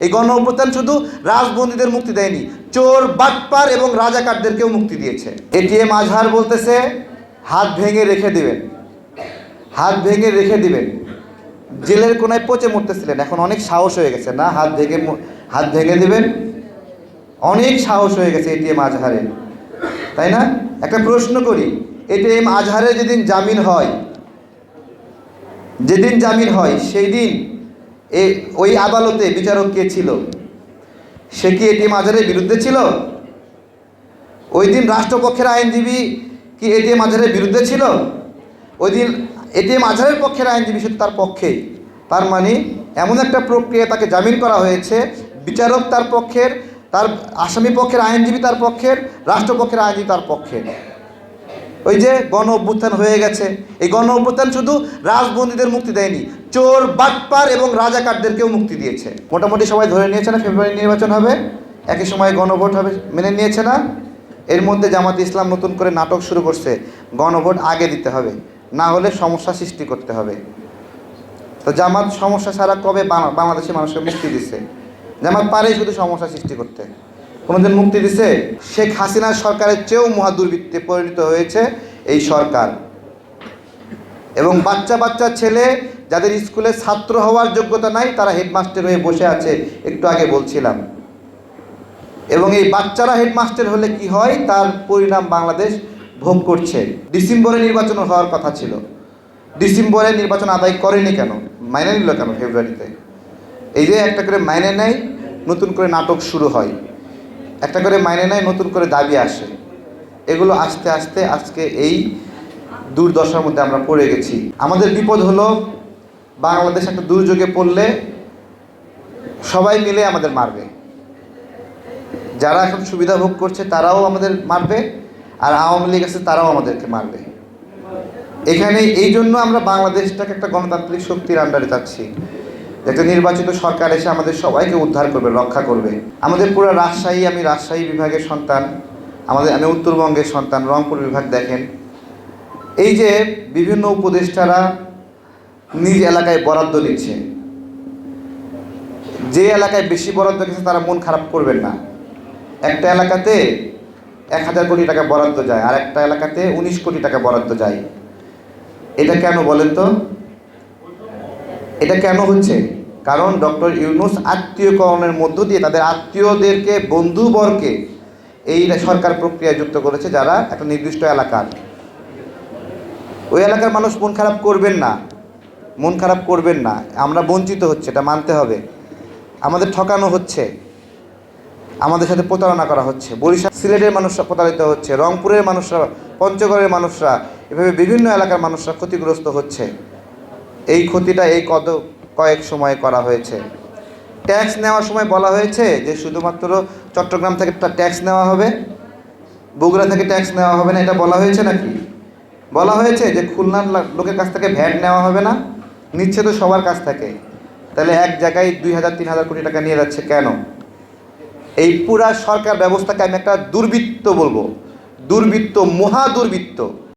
এই গণ অভ্যুত্থান শুধু রাজবন্দীদের মুক্তি দেয়নি, চোর, বাটপার এবং রাজাকারদেরকেও মুক্তি দিয়েছে। এটিএম আজহার বলতেছে, হাত ভেঙে রেখে দিবেন। হাত ভেঙে রেখে দিবেন। জেলের কোনায় পচে মরতেছিলেন। এখন অনেক সাহস হয়ে গেছে, না? হাত ভেঙে হাত ভেঙে দিবেন? অনেক সাহস হয়ে গেছে এটিএম আজহারের তাই না? একটা প্রশ্ন করি, এটিএম আজহারের যেদিন জামিন হয়, যেদিন জামিন হয়, সেই দিন এ, ওই আদালতে বিচারক কে ছিল? সে কি এটিএম আজহারের বিরুদ্ধে ছিল? ওই দিন রাষ্ট্রপক্ষের আইনজীবী কি এটিএম আজহারের বিরুদ্ধে ছিল? ওই দিন এটিএম আজহারের পক্ষের আইনজীবী শুধু তার পক্ষেই তার মানে এমন একটা প্রক্রিয়া তাকে জামিন করা হয়েছে। বিচারক তার পক্ষের, তার আসামি পক্ষের আইনজীবী তার পক্ষের, রাষ্ট্রপক্ষের আইনজীবী তার পক্ষের। ওই যে গণ অভ্যুত্থান হয়ে গেছে। এই গণ অভ্যুত্থান শুধু রাজবন্দীদের মুক্তি দেয়নি, চোর, বাটপার এবং রাজাকারদেরকেও মুক্তি দিয়েছে। মোটামুটি সবাই ধরে নিয়েছে না, ফেব্রুয়ারি নির্বাচন হবে? একই সময় গণভোট হবে, মেনে নিয়েছে না? এর মধ্যে জামাত ইসলাম নতুন করে নাটক শুরু করছে, গণভোট আগে দিতে হবে, না হলে সমস্যা সৃষ্টি করতে হবে। তো জামাত সমস্যা ছাড়া কবে বাংলা- বাংলাদেশের মানুষকে মুক্তি দিচ্ছে? জামাত পারেই শুধু সমস্যা সৃষ্টি করতে। কোনোদিন মুক্তি দিছে? শেখ হাসিনার সরকারের চেয়েও মহা দুর্বৃত্তে পরিণত হয়েছে এই সরকার। এবং বাচ্চা বাচ্চা ছেলে যাদের স্কুলে ছাত্র হওয়ার যোগ্যতা নাই, তারা হেডমাস্টার হয়ে বসে আছে, একটু আগে বলছিলাম। এবং এই বাচ্চারা হেডমাস্টার হলে কি হয়? তার পরিণাম বাংলাদেশ ভোগ করছে। ডিসেম্বরে নির্বাচন হওয়ার কথা ছিল। ডিসেম্বরে নির্বাচন আদায় করেনি কেন? মাইনে নিল কেন ফেব্রুয়ারিতে? এই যে একটা করে মাইনে নেয়, নতুন করে নাটক শুরু হয়। একটা করে মাইনে নেয়, নতুন করে দাবি আসে। এগুলো আস্তে আস্তে আজকে এই দুর্দশার মধ্যে আমরা পড়ে গেছি। আমাদের বিপদ হলো, বাংলাদেশ একটা দুর্যোগে পড়লে সবাই মিলে আমাদের মারবে। যারা এখন সুবিধা ভোগ করছে, তারাও আমাদের মারবে, আর আওয়ামী লীগ আছে, তারাও আমাদেরকে মারবে। এখানে এই জন্য আমরা বাংলাদেশটাকে একটা গণতান্ত্রিক শক্তির আন্ডারে যাচ্ছি। একটা নির্বাচিত সরকার এসে আমাদের সবাইকে উদ্ধার করবে, রক্ষা করবে। আমাদের পুরো রাজশাহী, আমি রাজশাহী বিভাগের সন্তান, আমাদের, আমি উত্তরবঙ্গের সন্তান, রংপুর বিভাগ দেখেন। এই যে বিভিন্ন উপদেষ্টারা নিজ এলাকায় বরাদ্দ নিচ্ছে, যে এলাকায় বেশি বরাদ্দ গেছে তারা মন খারাপ করবেন না। একটা এলাকাতে এক হাজার কোটি টাকা বরাদ্দ যায়, আর একটা এলাকাতে উনিশ কোটি টাকা বরাদ্দ যায়। এটা কেন বলেন তো? এটা কেন হচ্ছে? কারণ ডক্টর ইউনুস আত্মীয়করণের মধ্য দিয়ে তাদের আত্মীয়দেরকে বন্ধুবরকে এই সরকার প্রক্রিয়া যুক্ত করেছে যারা একটা নির্দিষ্ট এলাকার। ওই এলাকার মানুষ মন খারাপ করবেন না। মন খারাপ করবেন না। আমরা বঞ্চিত হচ্ছে, এটা মানতে হবে। আমাদের ঠকানো হচ্ছে। আমাদের সাথে প্রতারণা করা হচ্ছে। বরিশাল সিলেটের মানুষরা প্রতারিত হচ্ছে, রংপুরের মানুষরা, পঞ্চগড়ের মানুষরা, এভাবে বিভিন্ন এলাকার মানুষরা ক্ষতিগ্রস্ত হচ্ছে। এই ক্ষতিটা এই কত কয়েক সময়ে করা হয়েছে। ট্যাক্স নেওয়ার সময় বলা হয়েছে যে শুধুমাত্র চট্টগ্রাম থেকে ট্যাক্স নেওয়া হবে, বগুড়া থেকে ট্যাক্স নেওয়া হবে না, এটা বলা হয়েছে নাকি? বলা হয়েছে যে খুলনার লোকের কাছ থেকে ভ্যাট নেওয়া হবে না, নিচ্ছে তো সবার কাছ থেকে। তাহলে এক জায়গায় দুই হাজার, তিন হাজার কোটি টাকা নিয়ে যাচ্ছে কেন? এই পুরা সরকার ব্যবস্থাকে আমি একটা দুর্বৃত্ত বলব। দুর্বৃত্ত, মহা দুর্বৃত্ত।